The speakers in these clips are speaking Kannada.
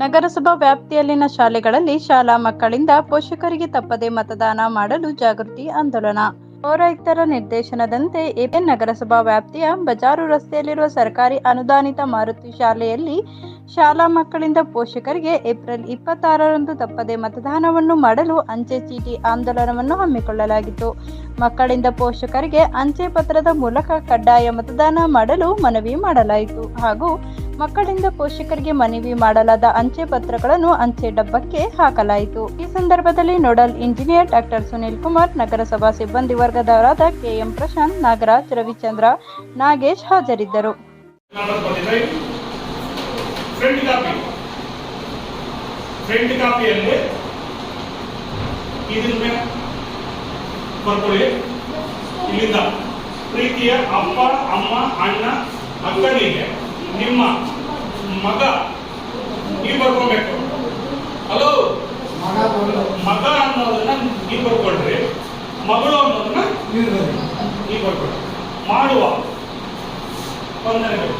ನಗರಸಭಾ ವ್ಯಾಪ್ತಿಯಲ್ಲಿನ ಶಾಲೆಗಳಲ್ಲಿ ಶಾಲಾ ಮಕ್ಕಳಿಂದ ಪೋಷಕರಿಗೆ ತಪ್ಪದೆ ಮತದಾನ ಮಾಡಲು ಜಾಗೃತಿ ಆಂದೋಲನ. ಪೌರಾಯುಕ್ತರ ನಿರ್ದೇಶನದಂತೆ ಎಪಿಎನ್ ನಗರಸಭಾ ವ್ಯಾಪ್ತಿಯ ಬಜಾರು ರಸ್ತೆಯಲ್ಲಿರುವ ಸರ್ಕಾರಿ ಅನುದಾನಿತ ಮಾರುತಿ ಶಾಲೆಯಲ್ಲಿ ಶಾಲಾ ಮಕ್ಕಳಿಂದ ಪೋಷಕರಿಗೆ ಏಪ್ರಿಲ್ ಇಪ್ಪತ್ತಾರರಂದು ತಪ್ಪದೆ ಮತದಾನವನ್ನು ಮಾಡಲು ಅಂಚೆ ಚೀಟಿ ಆಂದೋಲನವನ್ನು ಹಮ್ಮಿಕೊಳ್ಳಲಾಗಿತ್ತು. ಮಕ್ಕಳಿಂದ ಪೋಷಕರಿಗೆ ಅಂಚೆ ಪತ್ರದ ಮೂಲಕ ಕಡ್ಡಾಯ ಮತದಾನ ಮಾಡಲು ಮನವಿ ಮಾಡಲಾಯಿತು ಹಾಗೂ ಮಕ್ಕಳಿಂದ ಪೋಷಕರಿಗೆ ಮನವಿ ಮಾಡಲಾದ ಅಂಚೆ ಪತ್ರಗಳನ್ನು ಅಂಚೆ ಡಬ್ಬಕ್ಕೆ ಹಾಕಲಾಯಿತು. ಈ ಸಂದರ್ಭದಲ್ಲಿ nodal engineer doctor Sunil Kumar, ನಗರಸಭಾ ಸಿಬ್ಬಂದಿ ವರ್ಗದವರಾದ ಕೆಎಂ ಪ್ರಶಾಂತ್, ನಾಗರಾಜ್, ರವಿಚಂದ್ರ, ನಾಗೇಶ್ ಹಾಜರಿದ್ದರು. number 45 ಫ್ರಂಟ್ ಕಾಪಿ ಫ್ರಂಟ್ ಕಾಪಿಯಲ್ಲಿ ಇಲ್ಲಿಂದ ಪ್ರೀತಿಯ ಅಪ್ಪ, ಅಮ್ಮ, ಅಣ್ಣ, ಅಕ್ಕನಿಗೆ ನಿಮ್ಮ ಮಗ ನೀವು ಬರ್ಕೊಬೇಕು. ಹಲೋ ಮಗ ಅನ್ನೋದನ್ನ ನೀವು ಬರ್ಕೊಳ್ರಿ. ಮಗಳು ಅನ್ನೋದನ್ನ ನೀವು ಬರ್ಕೊಳ್ರಿ. ಮಾಡುವ ವಂದನೆಗಳು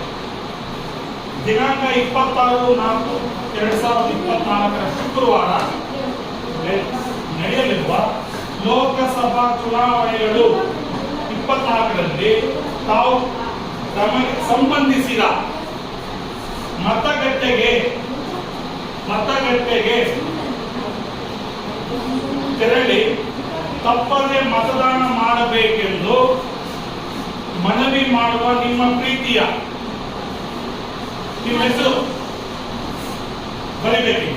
ದಿನಾಂಕ ಇಪ್ಪತ್ತಾರು ನಾಲ್ಕು ಎರಡ್ ಸಾವಿರದ ಇಪ್ಪತ್ನಾಲ್ಕರ ಶುಕ್ರವಾರ ನಡೆಯಲಿರುವ ಲೋಕಸಭಾ ಚುನಾವಣೆಗಳು ಇಪ್ಪತ್ನಾಲ್ಕರಲ್ಲಿ ತಾವು ತಮಗೆ ಸಂಬಂಧಿಸಿದ ಮತಗಟ್ಟೆಗೆ ಮತಗಟ್ಟೆಗೆ ತೆರಳಿ ತಪ್ಪದೆ ಮತದಾನ ಮಾಡಬೇಕೆಂದು ಮನವಿ ಮಾಡುವ ನಿಮ್ಮ ಪ್ರೀತಿಯ ನಿಮ್ಮ ಹೆಸರು ಬರಿಬೇಕು.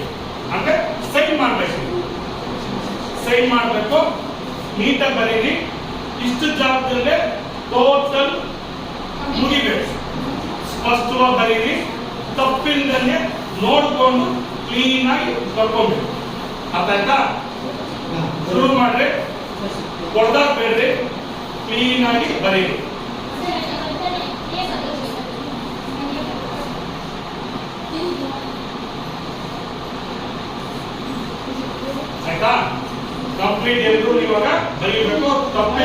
ಅಂದ್ರೆ ಸೈನ್ ಮಾಡಬೇಕು. ಸೈನ್ ಮಾಡಬೇಕು. ನೀಟಾಗಿ ಬರೀರಿ. ಇಷ್ಟು ಜಾಗದಲ್ಲೇ ಟೋಟಲ್ ಮುಗಿಬೇಕು. ಸ್ಪಷ್ಟವಾಗಿ ಬರೀರಿ. ತಪ್ಪಿಲ್ದನೆ ನೋಡ್ಕೊಂಡು ಕ್ಲೀನ್ ಆಗಿ ಬರ್ಕೊಬೇಕು ಅರ್ಥ ಆಯ್ತಾ ಶುರು ಮಾಡ್ರಿ. ಬೇಡ್ರಿ. ಕ್ಲೀನ್ ಆಗಿ ಬರೀರಿ. ಆಯ್ತಾ? ಕಂಪ್ಲೀಟ್ ಎಲ್ಲರೂ ಇವಾಗ ಬರೀಬೇಕು. ಬರೀರಿ